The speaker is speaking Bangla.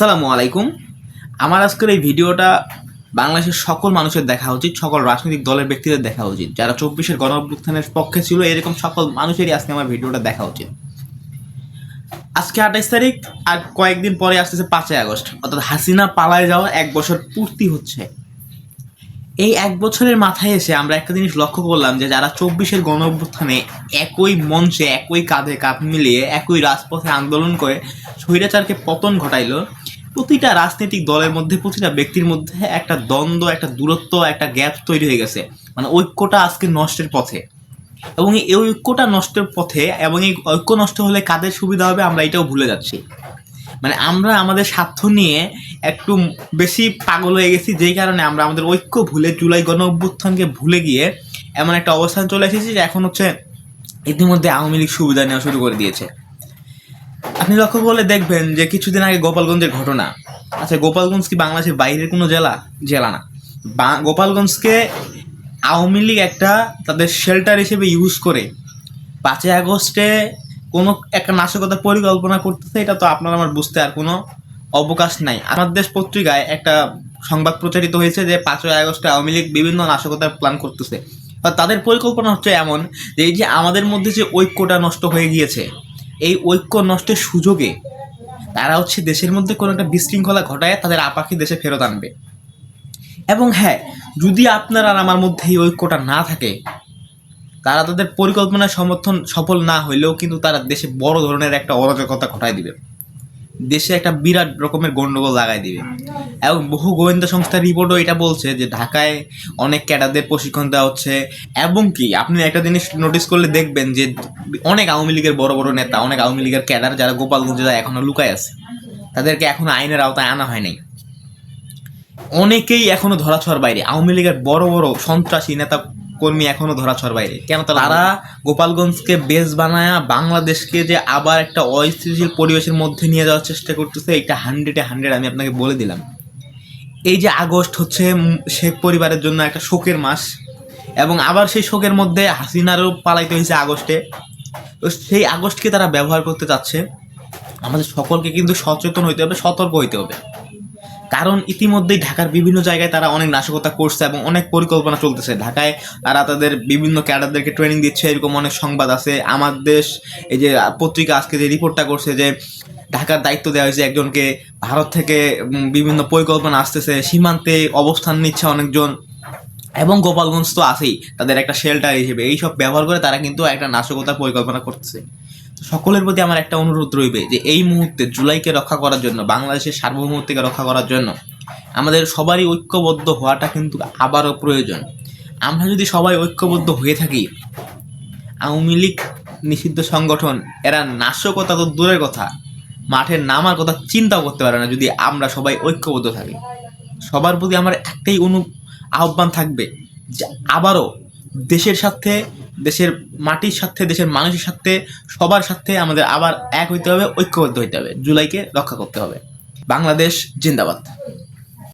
আসসালামু আলাইকুম। আমার আজকের এই ভিডিওটা বাংলাদেশের সকল মানুষের দেখা উচিত, সকল রাজনৈতিক দলের ব্যক্তিদের দেখা উচিত। যারা চব্বিশের গণ অভ্যুত্থানের পক্ষে ছিল, এরকম সকল মানুষেরই আজকে আমার ভিডিওটা দেখা উচিত। আজকে আঠাইশ তারিখ, আর কয়েকদিন পরে আসতেছে পাঁচই আগস্ট। অর্থাৎ হাসিনা পালায় যাওয়া এক বছর পূর্তি হচ্ছে। এই এক বছরের মাথায় এসে আমরা একটা জিনিস লক্ষ্য করলাম যে, যারা চব্বিশের গণ অভ্যুত্থানে একই মঞ্চে, একই কাঁধে কাঁধ মিলিয়ে, একই রাজপথে আন্দোলন করে, স্বৈরাচারকে পতন ঘটাইলো প্রতিটা রাজনৈতিক দলের মধ্যে, প্রতিটা ব্যক্তির মধ্যে একটা দ্বন্দ্ব, একটা দূরত্ব, একটা গ্যাপ তৈরি হয়ে গেছে। মানে ঐক্যটা আজকে নষ্টের পথে। এবং এই ঐক্যটা নষ্টের পথে এবং এই ঐক্য নষ্ট হলে কাদের সুবিধা হবে আমরা এটাও ভুলে যাচ্ছি। মানে আমরা আমাদের স্বার্থ নিয়ে একটু বেশি পাগল হয়ে গেছি, যেই কারণে আমরা আমাদের ঐক্য ভুলে, জুলাই গণ অভ্যুত্থানকে ভুলে গিয়ে এমন একটা অবস্থান চলে এসেছি যে এখন হচ্ছে ইতিমধ্যে আওয়ামী লীগ সুবিধা নেওয়া শুরু করে দিয়েছে। আপনি লক্ষ্য করলে দেখবেন যে কিছুদিন আগে গোপালগঞ্জের ঘটনা। আচ্ছা গোপালগঞ্জ কি বাংলাদেশের বাইরের কোনো জেলা? জেলা না। গোপালগঞ্জকে আওয়ামী লীগ একটা তাদের শেল্টার হিসেবে ইউজ করে পাঁচই আগস্টে কোনো একটা নাশকতার পরিকল্পনা করতেছে, এটা তো আপনার আমার বুঝতে আর কোনো অবকাশ নাই। আমার দেশ পত্রিকায় একটা সংবাদ প্রচারিত হয়েছে যে পাঁচই আগস্টে আওয়ামী লীগ বিভিন্ন নাশকতার প্ল্যান করতেছে। তাদের পরিকল্পনা হচ্ছে এমন যে, এই যে আমাদের মধ্যে যে ঐক্যটা নষ্ট হয়ে গিয়েছে এই ঐক্য নষ্টের সুযোগে তারা হচ্ছে দেশের মধ্যে কোনো একটা বিশৃঙ্খলা ঘটায়, তাদের আপাকে দেশে ফেরত আনবে। এবং হ্যাঁ যদি আপনার আর আমার মধ্যে এই ঐক্যটা না থাকে, তারা তাদের পরিকল্পনার সমর্থন সফল না হইলেও কিন্তু তারা দেশে বড় ধরনের একটা অরাজকতা ঘটায় দিবে। দেশে একটা বিরাট রকমের গন্ডগোল লাগাই দিবে। এবং বহু গোয়েন্দা সংস্থার রিপোর্টও এটা বলছে যে ঢাকায় অনেক ক্যাডারদের প্রশিক্ষণ দেওয়া হচ্ছে। এবং কি, আপনি একটা জিনিস নোটিস করলে দেখবেন যে অনেক আওয়ামী লীগের বড় বড় নেতা, অনেক আওয়ামী লীগের ক্যাডার যারা গোপালগঞ্জে যায় এখনও লুকায় আছে, তাদেরকে এখনও আইনের আওতায় আনা হয় নাই। অনেকেই এখনও ধরাছোঁয়ার বাইরে। আওয়ামী লীগের বড় বড় সন্ত্রাসী নেতা কর্মী এখনও ধরাছোঁয়ার বাইরে কেন তারা গোপালগঞ্জকে বেস বানায়া বাংলাদেশকে যে আবার একটা অস্থিতিশীল পরিবেশের মধ্যে নিয়ে যাওয়ার চেষ্টা করতেছে এটা হান্ড্রেডে হান্ড্রেড আমি আপনাকে বলে দিলাম। এই যে আগস্ট হচ্ছে শেখ পরিবারের জন্য একটা শোকের মাস এবং আবার সেই শোকের মধ্যে হাসিনারও পালাইতে হয়েছে আগস্টে। তো সেই আগস্টকে তারা ব্যবহার করতে চাচ্ছে। আমাদের সকলকে কিন্তু সচেতন হইতে হবে সতর্ক হইতে হবে। কারণ ইতিমধ্যেই ঢাকার বিভিন্ন জায়গায় তারা অনেক নাশকতা করছে এবং অনেক পরিকল্পনা চলতেছে। ঢাকায় তারা তাদের বিভিন্ন ক্যাডারদেরকে ট্রেনিং দিচ্ছে, এরকম অনেক সংবাদ আছে। আমার দেশ, এই যে পত্রিকা আজকে যে রিপোর্টটা করছে যে ঢাকার দায়িত্ব দেওয়া হয়েছে একজনকে, ভারত থেকে বিভিন্ন পরিকল্পনা আসতেছে, সীমান্তে অবস্থান নিচ্ছে অনেকজন। এবং গোপালগঞ্জ তো আছেই, তাদের একটা শেল্টার হিসেবে। এইসব ব্যবহার করে তারা কিন্তু একটা নাশকতার পরিকল্পনা করতেছে। সকলের প্রতি আমার একটা অনুরোধ রইবে যে এই মুহূর্তে জুলাইকে রক্ষা করার জন্য, বাংলাদেশের সার্বভৌমত্বকে রক্ষা করার জন্য আমাদের সবারই ঐক্যবদ্ধ হওয়াটা কিন্তু আবারও প্রয়োজন। আমরা যদি সবাই ঐক্যবদ্ধ হয়ে থাকি, আওয়ামী লীগ নিষিদ্ধ সংগঠন, এরা নাশকতা তো দূরের কথা, মাঠে নামার কথা চিন্তাও করতে পারে না যদি আমরা সবাই ঐক্যবদ্ধ থাকি। সবার প্রতি আমার একটাই অনু আহ্বান থাকবে যে আবারও দেশের সাথে দেশের মাটির সাথে দেশের মানুষের সাথে সবার সাথে আমাদের আবার এক হইতে হবে, ঐক্যবদ্ধ হইতে হবে। জুলাইকে রক্ষা করতে হবে। বাংলাদেশ জিন্দাবাদ।